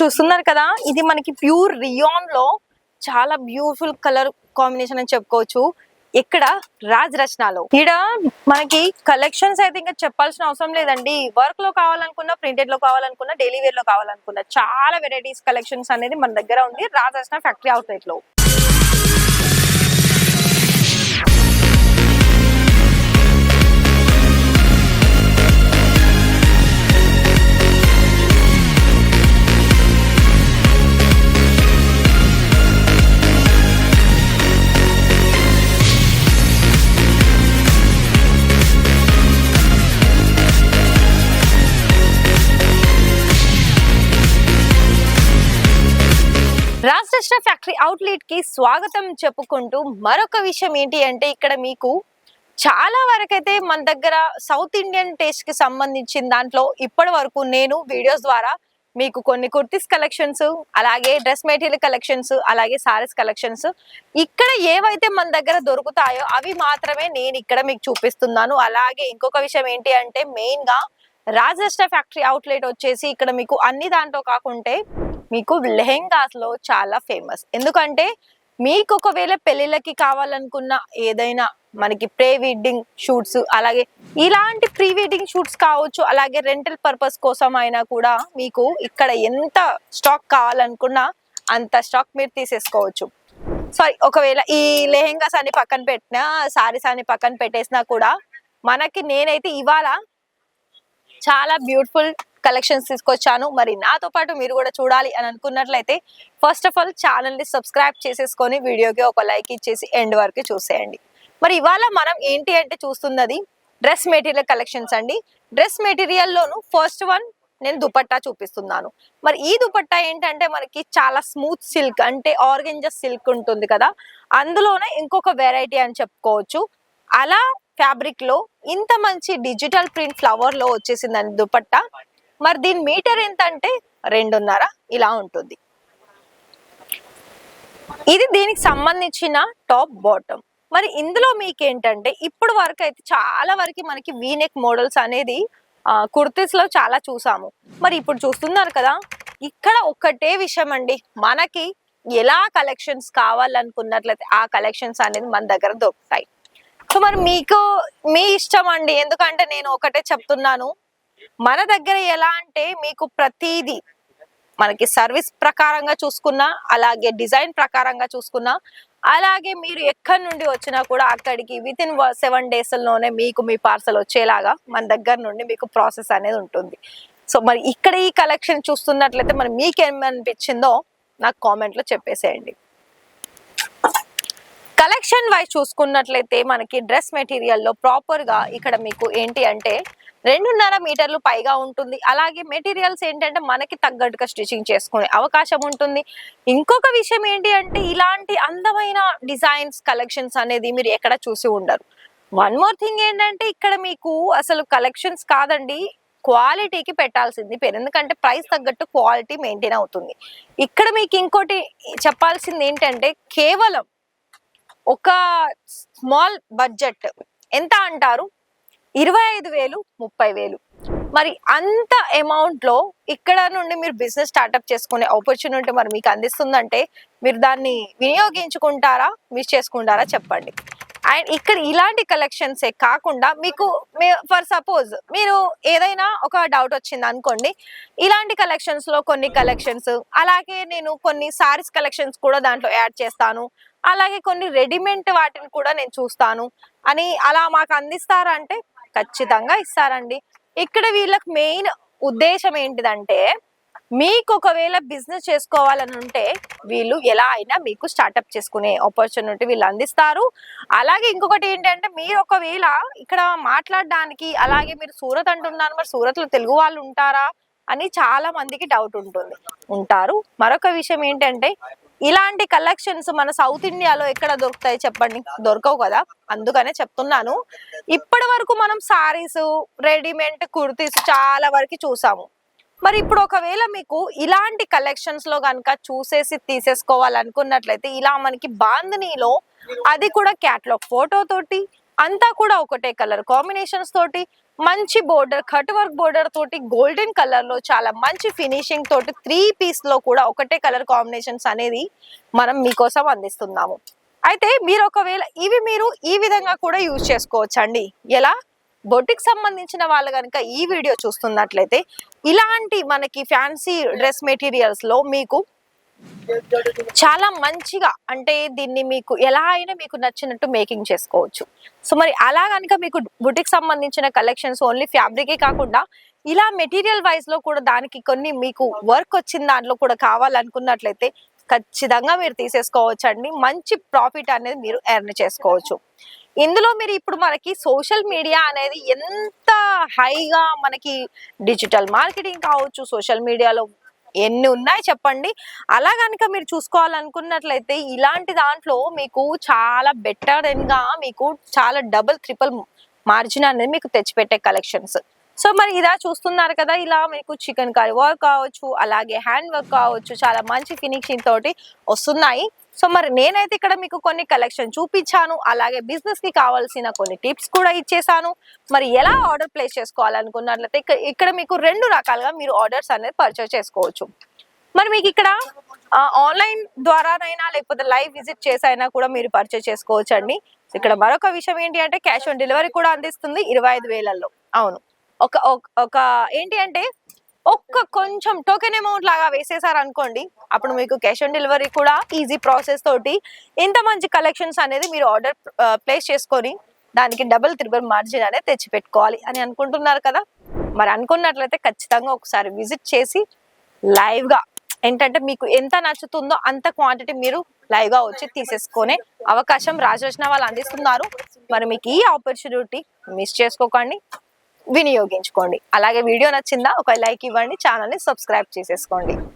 చూస్తున్నారు కదా ఇది మనకి ప్యూర్ రియాన్లో చాలా బ్యూటిఫుల్ కలర్ కాంబినేషన్ అని చెప్పుకోవచ్చు. ఇక్కడ రాజ్ రచనలో ఈడ మనకి కలెక్షన్స్ అయితే ఇంకా చెప్పాల్సిన అవసరం లేదండి. వర్క్లో కావాలనుకున్నా ప్రింటెడ్లో కావాలనుకున్నా డైలీ వేర్లో కావాలనుకున్నా చాలా వెరైటీస్ కలెక్షన్స్ అనేది మన దగ్గర ఉంది. రాజ్ రచన ఫ్యాక్టరీ అవుట్లెట్లో కృష్ణ ఫ్యాక్టరీ అవుట్లెట్కి స్వాగతం చెప్పుకుంటూ మరొక విషయం ఏంటి అంటే ఇక్కడ మీకు చాలా వరకైతే మన దగ్గర సౌత్ ఇండియన్ టేస్ట్కి సంబంధించిన దాంట్లో ఇప్పటి వరకు నేను వీడియోస్ ద్వారా మీకు కొన్ని కుర్తీస్ కలెక్షన్స్ అలాగే డ్రెస్ మెటీరియల్ కలెక్షన్స్ అలాగే సారీస్ కలెక్షన్స్ ఇక్కడ ఏవైతే మన దగ్గర దొరుకుతాయో అవి మాత్రమే నేను ఇక్కడ మీకు చూపిస్తున్నాను. అలాగే ఇంకొక విషయం ఏంటి అంటే మెయిన్గా రాజేష్ట ఫ్యాక్టరీ అవుట్లెట్ వచ్చేసి ఇక్కడ మీకు అన్ని దాంట్లో కాకుంటే మీకు లెహెంగాస్లో చాలా ఫేమస్. ఎందుకంటే మీకు ఒకవేళ పెళ్ళిళ్ళకి కావాలనుకున్న ఏదైనా మనకి ప్రీ వెడ్డింగ్ షూట్స్ అలాగే ఇలాంటి ప్రీ వెడ్డింగ్ షూట్స్ కావచ్చు అలాగే రెంటల్ పర్పస్ కోసం అయినా కూడా మీకు ఇక్కడ ఎంత స్టాక్ కావాలనుకున్నా అంత స్టాక్ మీరు తీసేసుకోవచ్చు. సారీ ఒకవేళ ఈ లెహెంగాస్ అని పక్కన పెట్టినా సారీస్ అని పక్కన పెట్టేసినా కూడా మనకి నేనైతే ఇవాళ చాలా బ్యూటిఫుల్ కలెక్షన్స్ తీసుకొచ్చాను. మరి నాతో పాటు మీరు కూడా చూడాలి అని అనుకున్నట్లయితే ఫస్ట్ ఆఫ్ ఆల్ ఛానల్ని సబ్స్క్రైబ్ చేసేసుకొని వీడియోకి ఒక లైక్ ఇచ్చేసి ఎండ్ వరకు చూసేయండి. మరి ఇవాళ మనం ఏంటి అంటే చూస్తున్నది డ్రెస్ మెటీరియల్ కలెక్షన్స్ అండి. డ్రెస్ మెటీరియల్ లోను ఫస్ట్ వన్ నేను దుపట్టా చూపిస్తున్నాను. మరి ఈ దుపట్టా ఏంటంటే మనకి చాలా స్మూత్ సిల్క్ అంటే ఆర్గెంజస్ సిల్క్ ఉంటుంది కదా. అందులోనే ఇంకొక వెరైటీ అని చెప్పుకోవచ్చు. అలా ఫ్యాబ్రిక్లో ఇంత మంచి డిజిటల్ ప్రింట్ ఫ్లవర్లో వచ్చేసిందండి దుపట్టా. మరి దీని మీటర్ ఎంత అంటే రెండున్నర ఇలా ఉంటుంది. ఇది దీనికి సంబంధించిన టాప్ బాటమ్. మరి ఇందులో మీకు ఏంటంటే ఇప్పుడు వరకు అయితే చాలా వరకు మనకి వీనెక్ మోడల్స్ అనేది కుర్తీస్లో చాలా చూసాము. మరి ఇప్పుడు చూస్తున్నారు కదా ఇక్కడ ఒక్కటే విషయం అండి. మనకి ఎలా కలెక్షన్స్ కావాలనుకున్నట్లయితే ఆ కలెక్షన్స్ అనేది మన దగ్గర దొరుకుతాయి. సో మరి మీకు మీ ఇష్టం అండి. ఎందుకంటే నేను ఒకటే చెప్తున్నాను. మన దగ్గర ఎలా అంటే మీకు ప్రతిదీ మనకి సర్వీస్ ప్రకారంగా చూసుకున్నా అలాగే డిజైన్ ప్రకారంగా చూసుకున్నా అలాగే మీరు ఎక్కడి నుండి వచ్చినా కూడా అక్కడికి విత్ ఇన్ సెవెన్ డేస్లోనే మీకు మీ పార్సల్ వచ్చేలాగా మన దగ్గర నుండి మీకు ప్రాసెస్ అనేది ఉంటుంది. సో మరి ఇక్కడ ఈ కలెక్షన్ చూస్తున్నట్లయితే మరి మీకు ఏమనిపించిందో నాకు కామెంట్లో చెప్పేసేయండి. కలెక్షన్ వైజ్ చూసుకున్నట్లయితే మనకి డ్రెస్ మెటీరియల్లో ప్రాపర్గా ఇక్కడ మీకు ఏంటి అంటే రెండున్నర మీటర్లు పైగా ఉంటుంది. అలాగే మెటీరియల్స్ ఏంటంటే మనకి తగ్గట్టుగా స్టిచ్చింగ్ చేసుకునే అవకాశం ఉంటుంది. ఇంకొక విషయం ఏంటి అంటే ఇలాంటి అందమైన డిజైన్స్ కలెక్షన్స్ అనేది మీరు ఎక్కడ చూసి ఉండరు. వన్ మోర్ థింగ్ ఏంటంటే ఇక్కడ మీకు అసలు కలెక్షన్స్ కాదండి క్వాలిటీకి పెట్టాల్సింది పేరు. ఎందుకంటే ప్రైస్ తగ్గట్టు క్వాలిటీ మెయింటైన్ అవుతుంది. ఇక్కడ మీకు ఇంకోటి చెప్పాల్సింది ఏంటంటే కేవలం ఒక స్మాల్ బడ్జెట్. ఎంత అంటారు? ఇరవై ఐదు వేలు ముప్పై వేలు. మరి అంత అమౌంట్లో ఇక్కడ నుండి మీరు బిజినెస్ స్టార్ట్అప్ చేసుకునే ఆపర్చునిటీ మరి మీకు అందిస్తుందంటే మీరు దాన్ని వినియోగించుకుంటారా మిస్ చేసుకుంటారా చెప్పండి. అండ్ ఇక్కడ ఇలాంటి కలెక్షన్సే కాకుండా మీకు ఫర్ సపోజ్ మీరు ఏదైనా ఒక డౌట్ వచ్చింది అనుకోండి ఇలాంటి కలెక్షన్స్లో కొన్ని కలెక్షన్స్ అలాగే నేను కొన్ని సారీస్ కలెక్షన్స్ కూడా దాంట్లో యాడ్ చేస్తాను అలాగే కొన్ని రెడీమేడ్ వాటిని కూడా నేను చూస్తాను అని అలా మాకు అందిస్తారంటే ఖచ్చితంగా ఇస్తారండి. ఇక్కడ వీళ్ళకి మెయిన్ ఉద్దేశం ఏంటిదంటే మీకు ఒకవేళ బిజినెస్ చేసుకోవాలని ఉంటే వీళ్ళు ఎలా అయినా మీకు స్టార్టప్ చేసుకునే ఆపర్చునిటీ వీళ్ళు అందిస్తారు. అలాగే ఇంకొకటి ఏంటంటే మీరు ఒకవేళ ఇక్కడ మాట్లాడడానికి అలాగే మీరు సూరత్ అంటున్నారు మరి సూరత్లో తెలుగు వాళ్ళు ఉంటారా అని చాలా మందికి డౌట్ ఉంటుంది ఉంటారు. మరొక విషయం ఏంటంటే ఇలాంటి కలెక్షన్స్ మన సౌత్ ఇండియాలో ఎక్కడ దొరుకుతాయి చెప్పండి? దొరకవు కదా? అందుకనే చెప్తున్నాను. ఇప్పటి వరకు మనం సారీస్ రెడీమేడ్ కుర్తీస్ చాలా వరకు చూసాము. మరి ఇప్పుడు ఒకవేళ మీకు ఇలాంటి కలెక్షన్స్లో కనుక చూసేసి తీసేసుకోవాలనుకున్నట్లయితే ఇలా మనకి బాంధనీలో అది కూడా క్యాట్లాగ్ ఫోటో తోటి అంతా కూడా ఒకటే కలర్. కాంబినేషన్స్ తోటి మంచి బోర్డర్ కట్ వర్క్ బోర్డర్ తోటి గోల్డెన్ కలర్లో చాలా మంచి ఫినిషింగ్ తోటి త్రీ పీస్లో కూడా ఒకటే కలర్ కాంబినేషన్స్ అనేది మనం మీకోసం అందిస్తున్నాము. అయితే మీరు ఒకవేళ ఇవి మీరు ఈ విధంగా కూడా యూజ్ చేసుకోవచ్చు అండి ఎలా? బొటిక్ సంబంధించిన వాళ్ళు కనుక ఈ వీడియో చూస్తున్నట్లయితే ఇలాంటి మనకి ఫ్యాన్సీ డ్రెస్ మెటీరియల్స్లో మీకు చాలా మంచిగా అంటే దీన్ని మీకు ఎలా అయినా మీకు నచ్చినట్టు మేకింగ్ చేసుకోవచ్చు. సో మరి అలా కనుక మీకు బుటిక్ సంబంధించిన కలెక్షన్స్ ఓన్లీ ఫ్యాబ్రికే కాకుండా ఇలా మెటీరియల్ వైజ్లో కూడా దానికి కొన్ని మీకు వర్క్ వచ్చిన దాంట్లో కూడా కావాలనుకున్నట్లయితే ఖచ్చితంగా మీరు తీసేసుకోవచ్చు అండి మంచి ప్రాఫిట్ అనేది మీరు ఎర్న్ చేసుకోవచ్చు. ఇందులో మీరు ఇప్పుడు మనకి సోషల్ మీడియా అనేది ఎంత హైగా మనకి డిజిటల్ మార్కెటింగ్ కావచ్చు సోషల్ మీడియాలో ఎన్ని ఉన్నాయి చెప్పండి. అలా కనుక మీరు చూసుకోవాలనుకున్నట్లయితే ఇలాంటి దాంట్లో మీకు చాలా బెటర్గా మీకు చాలా డబుల్ ట్రిపుల్ మార్జిన్ అనేది మీకు తెచ్చిపెట్టే కలెక్షన్స్ సో మరి ఇలా చూస్తున్నారు కదా ఇలా మీకు చికెన్ కర్రీ వర్క్ కావచ్చు అలాగే హ్యాండ్ వర్క్ కావచ్చు చాలా మంచి ఫినిషింగ్ తోటి వస్తున్నాయి. సో మరి నేనైతే ఇక్కడ మీకు కొన్ని కలెక్షన్ చూపించాను. అలాగే బిజినెస్కి కావాల్సిన కొన్ని టిప్స్ కూడా ఇచ్చేసాను. మరి ఎలా ఆర్డర్ ప్లేస్ చేసుకోవాలనుకున్నట్లయితే ఇక్కడ మీకు రెండు రకాలుగా మీరు ఆర్డర్స్ అనేది పర్చేస్ చేసుకోవచ్చు. మరి మీకు ఇక్కడ ఆన్లైన్ ద్వారానైనా లేకపోతే లైవ్ విజిట్ చేసైనా కూడా మీరు పర్చేస్ చేసుకోవచ్చు అండి ఇక్కడ మరొక విషయం ఏంటి అంటే క్యాష్ ఆన్ డెలివరీ కూడా అందిస్తుంది ఇరవై ఐదు వేలలో అవును. ఒక- ఒక ఏంటి అంటే ఒక్క కొంచెం టోకెన్ అమౌంట్ లాగా వేసేసారు అనుకోండి అప్పుడు మీకు క్యాష్ ఆన్ డెలివరీ కూడా ఈజీ ప్రాసెస్ తోటి ఇంత మంచి కలెక్షన్స్ అనేది మీరు ఆర్డర్ ప్లేస్ చేసుకొని దానికి డబుల్ త్రిబుల్ మార్జిన్ అనేది తెచ్చి పెట్టుకోవాలి అని అనుకుంటున్నారు కదా. మరి అనుకున్నట్లయితే ఖచ్చితంగా ఒకసారి విజిట్ చేసి లైవ్గా ఏంటంటే మీకు ఎంత నచ్చుతుందో అంత క్వాంటిటీ మీరు లైవ్గా వచ్చి తీసేసుకునే అవకాశం రాజరచన వాళ్ళు అందిస్తున్నారు. మరి మీకు ఈ ఆపర్చునిటీ మిస్ చేసుకోకండి. వినియోగించుకోండి. అలాగే వీడియో నచ్చిందా ఒక లైక్ ఇవ్వండి ఛానల్ని సబ్స్క్రైబ్ చేసేసుకోండి.